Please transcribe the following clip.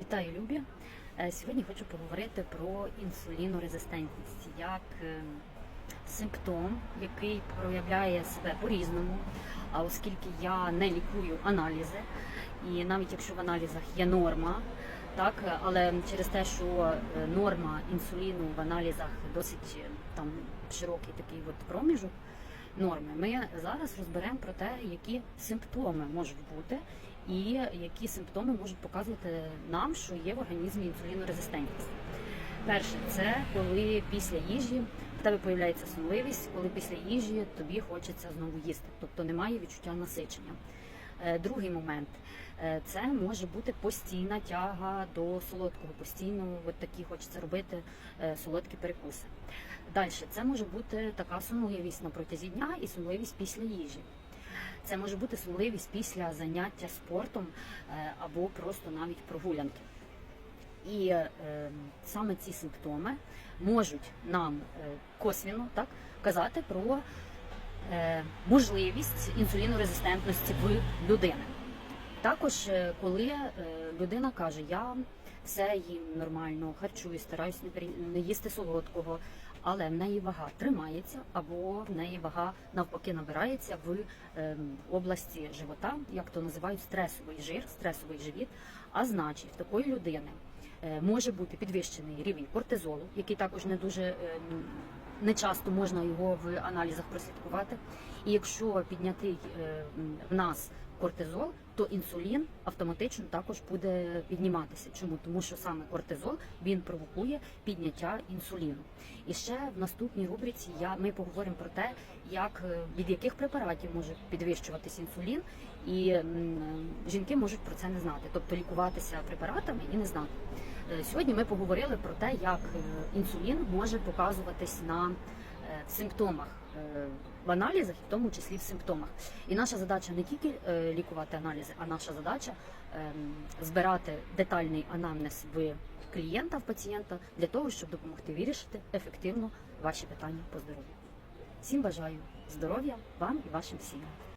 Вітаю, Любі! Е, Сьогодні хочу поговорити про інсулінорезистентність як е, симптом, який проявляє себе по-різному. А оскільки я не лікую аналізи, і навіть якщо в аналізах є норма, так, але через те, що е, норма інсуліну в аналізах досить е, там широкий такий от проміжок норми, ми зараз розберемо про те, які симптоми можуть бути і які симптоми можуть показувати нам, що є в організмі інсулінорезистентність. Перше, це коли після їжі в тебе появляється сонливість, коли після їжі тобі хочеться знову їсти, тобто немає відчуття насичення. Е, Другий момент е, це може бути постійна тяга до солодкого, постійно от такі хочеться робити е, солодкі перекуси. Далі це може бути така сонливість на протязі дня і сонливість після їжі. Це може бути сонливість після заняття спортом або просто навіть прогулянки. І е, саме ці симптоми можуть нам косвіно так казати про можливість інсулінорезистентності в людини. Також, е, коли е, людина каже, я все їм нормально, харчую, стараюсь не, їсти солодкого, але в неї вага тримається, або в неї вага навпаки набирається в е, області живота, як то називають стресовий жир, стресовий живіт. А значить, в такої людини е, може бути підвищений рівень кортизолу, який також не дуже е, м, не часто можна його в аналізах прослідкувати. І якщо піднятий е, в нас кортизол, то інсулін автоматично також буде підніматися. Чому? Тому що саме кортизол він провокує підняття інсуліну. І ще в наступній рубриці я ми поговоримо про те, як е, від яких препаратів може підвищуватись інсулін, і жінки можуть про це не знати, тобто лікуватися препаратами і не знати. Е, Сьогодні ми поговорили про те, як е, інсулін може показуватись на е, симптомах в аналізах, і в тому числі в симптомах. І наша задача не тільки лікувати аналізи, а наша задача ем, збирати детальний анамнез в клієнта, в пацієнта для того, щоб допомогти вирішити ефективно ваші питання по здоров'ю. Всім бажаю здоров'я вам і вашим сім'ям.